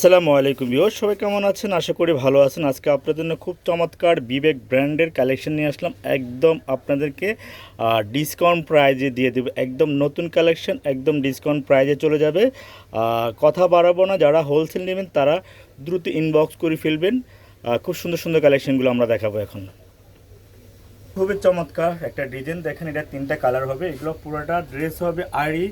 আসসালামু আলাইকুম ইউ সবাই কেমন আছেন? আশা করি ভালো আছেন। আজকে আপনাদের জন্য খুব চমৎকার বিবেক ব্র্যান্ডের কালেকশন নিয়ে আসলাম। একদম আপনাদেরকে ডিসকাউন্ট প্রাইজে দিয়ে দেবে। একদম নতুন কালেকশন, একদম ডিসকাউন্ট প্রাইজে চলে যাবে। কথা বাড়াবো না, যারা হোলসেল নেবেন, তারা দ্রুত ইনবক্স করে ফেলবেন। খুব সুন্দর সুন্দর কালেকশনগুলো আমরা দেখাবো এখন। খুবই চমৎকার একটা ডিজাইন। দেখেন এটা তিনটা কালার হবে। এগুলো পুরোটা ড্রেস হবে আড়ি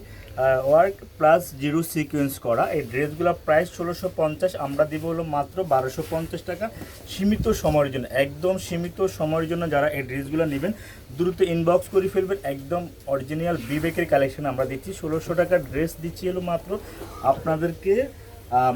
ওয়ার্ক প্লাস জিরো সিকোয়েন্স করা। এই ড্রেসগুলো প্রাইস ষোলোশো পঞ্চাশ, আমরা দিব হলো মাত্র বারোশো পঞ্চাশ টাকা। সীমিত সময়ের জন্য, একদম সীমিত সময়ের জন্য যারা এই ড্রেসগুলো নেবেন, দ্রুত ইনবক্স করে ফেলবেন। একদম অরিজিনাল বিবেকের কালেকশন আমরা দিচ্ছি। ষোলোশো টাকার ড্রেস দিচ্ছি হলো মাত্র আপনাদেরকে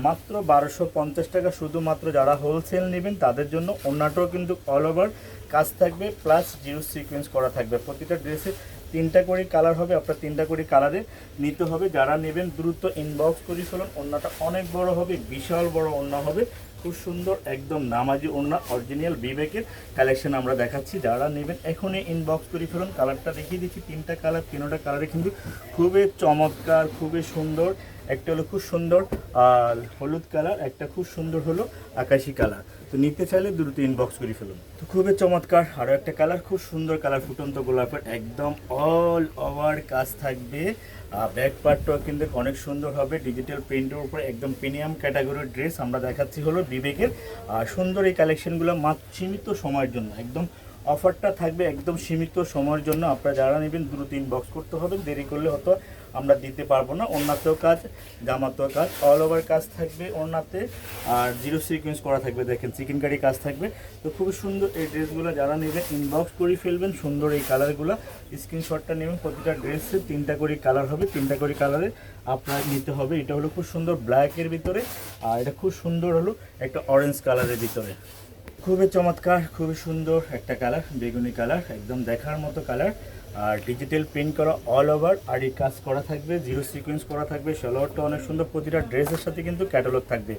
মাত্র বারোশো পঞ্চাশ টাকা শুধুমাত্র যারা হোলসেল নেবেন, তাদের জন্য অন্যটাও কিন্তু অল ওভার কাজ থাকবে প্লাস জিরো সিকোয়েন্স করা থাকবে। প্রতিটা ড্রেসে তিনটা করে কালার হবে, আপনার তিনটা করে কালারে নিতে হবে। যারা নেবেন, দ্রুত ইনবক্স করে ফেলুন। অন্যটা অনেক বড় হবে, বিশাল বড় অন্য হবে। খুব সুন্দর, একদম নামাজি ওড়না অরিজিনাল বিবেকের কালেকশন আমরা দেখাচ্ছি। যারা নেবেন, এখনই ইনবক্স করে ফেলুন কালারটা দেখিয়ে দিচ্ছি। তিনটা কালার তিনটা কালারে কিন্তু খুবই চমৎকার, খুবই সুন্দর। একটা হলো খুব সুন্দর হলুদ কালার একটা খুব সুন্দর হলো আকাশি কালার তো নিতে চাইলে দ্রুত ইনবক্স করে ফেলুন। তো খুবই চমৎকার আরও একটা কালার খুব সুন্দর কালার ফুটন্ত গোলাপের, একদম অল ওভার কাজ থাকবে। ব্যাক পার্টটাও কিন্তু অনেক সুন্দর হবে ডিজিটাল প্রিন্টের উপর একদম প্রিমিয়াম ক্যাটাগরির ড্রেস আমরা দেখাচ্ছি হলো বিবেকের সুন্দর এই কালেকশনগুলো মাত্র সীমিত সময়ের জন্য একদম অফারটা থাকবে একদম সীমিত সময়ের জন্য। আপনারা যারা নেবেন দ্রুত ইনবক্স করতে হবে। দেরি করলে হয়তো আমরা দিতে পারব না। ওনাতেও কাজ জামাতেও কাজ অল ওভার কাজ থাকবে ওনাতে আর জিরো সিকোয়েন্স করা থাকবে, দেখেন চিকেন কারি কাজ থাকবে। তো খুবই সুন্দর এই ড্রেসগুলো যারা নেবেন ইনবক্স করে ফেলবেন, সুন্দর এই কালারগুলো স্ক্রিনশটটা নেবেন, প্রতিটা ড্রেসে তিনটা করে কালার হবে, তিনটা করে কালারে আপনার নিতে হবে। এটা হলো খুব সুন্দর ব্ল্যাকের ভিতরে, আর এটা খুব সুন্দর হলো একটা অরেঞ্জ কালারের ভিতরে। খুবই চমৎকার, খুবই সুন্দর একটা কালার, বেগুনি কালার, একদম দেখার মতো কালার। আর ডিজিটাল প্রিন্ট করা অল ওভার আর এই কাজ করা থাকবে জিরো সিকোয়েন্স করা থাকবে সালোয়ারটা অনেক সুন্দর, প্রতিটা ড্রেসের সাথে কিন্তু ক্যাটালগ থাকবে।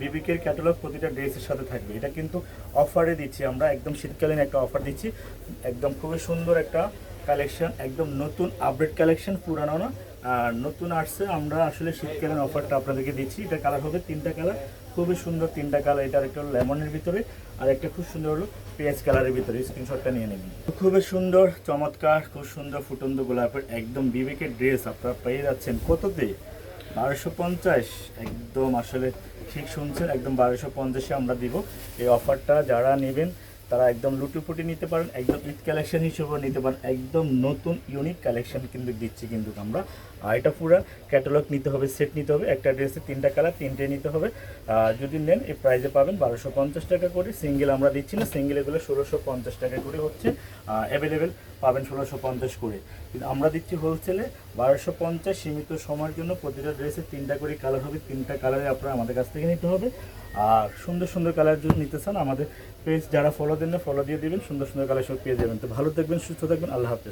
বিবিকের ক্যাটালগ প্রতিটা ড্রেসের সাথে থাকবে। এটা কিন্তু অফারে দিচ্ছি আমরা, একদম শীতকালীন একটা অফার দিচ্ছি। একদম খুবই সুন্দর একটা কালেকশন একদম নতুন আপডেট কালেকশন পুরানো না আর নতুন আসছে, আমরা আসলে শীতকালীন অফারটা আপনাদেরকে দিচ্ছি। এটা কালার হবে তিনটা কালার খুবই সুন্দর তিনটা কালার এটা একটা লেমনের ভিতরে, আর একটা খুব সুন্দর হলো পেঁয়াজ কালারের ভিতরে। স্ক্রিনশটটা নিয়ে নেবেন। খুবই সুন্দর, চমৎকার, খুব সুন্দর ফুটন্ত গোলাপের একদম বিবেকের ড্রেস আপনারা পেয়ে যাচ্ছেন। কততে? বারোশো পঞ্চাশ। একদম আসলে ঠিক শুনছেন, একদম বারোশো পঞ্চাশে আমরা দিব। এই অফারটা যারা নেবেন তারা একদম লুটুপুটি নিতে পারেন, একদম ঈদ কালেকশন হিসেবেও নিতে পারেন, একদম নতুন ইউনিক কালেকশন কিন্তু দিচ্ছি কিন্তু আমরা। আর এটা পুরো ক্যাটালগ নিতে হবে সেট নিতে হবে, একটা ড্রেসে তিনটা কালার তিনটে নিতে হবে। যদি নেন, এই প্রাইসে পাবেন বারোশো পঞ্চাশ টাকা করে। সিঙ্গেল আমরা দিচ্ছি না সিঙ্গেল এগুলো ষোলোশো পঞ্চাশ টাকা করে হচ্ছে। অ্যাভেলেবেল পাবেন ষোলোশো পঞ্চাশ করে। কিন্তু আমরা দিচ্ছি হোলসেলে বারোশো পঞ্চাশ সীমিত সময়ের জন্য প্রতিটা ড্রেসে তিনটা করে কালার হবে, তিনটা কালারে আপনারা আমাদের কাছ থেকে নিতে হবে। আর সুন্দর সুন্দর কালার যদি নিতে চান আমাদের পেজ যারা ফলো দেন ফলো দিয়ে দেবেন, সুন্দর সুন্দর কালার সব পেয়ে যাবেন। তো ভালো থাকবেন, সুস্থ থাকবেন, আল্লাহ হাফেজ।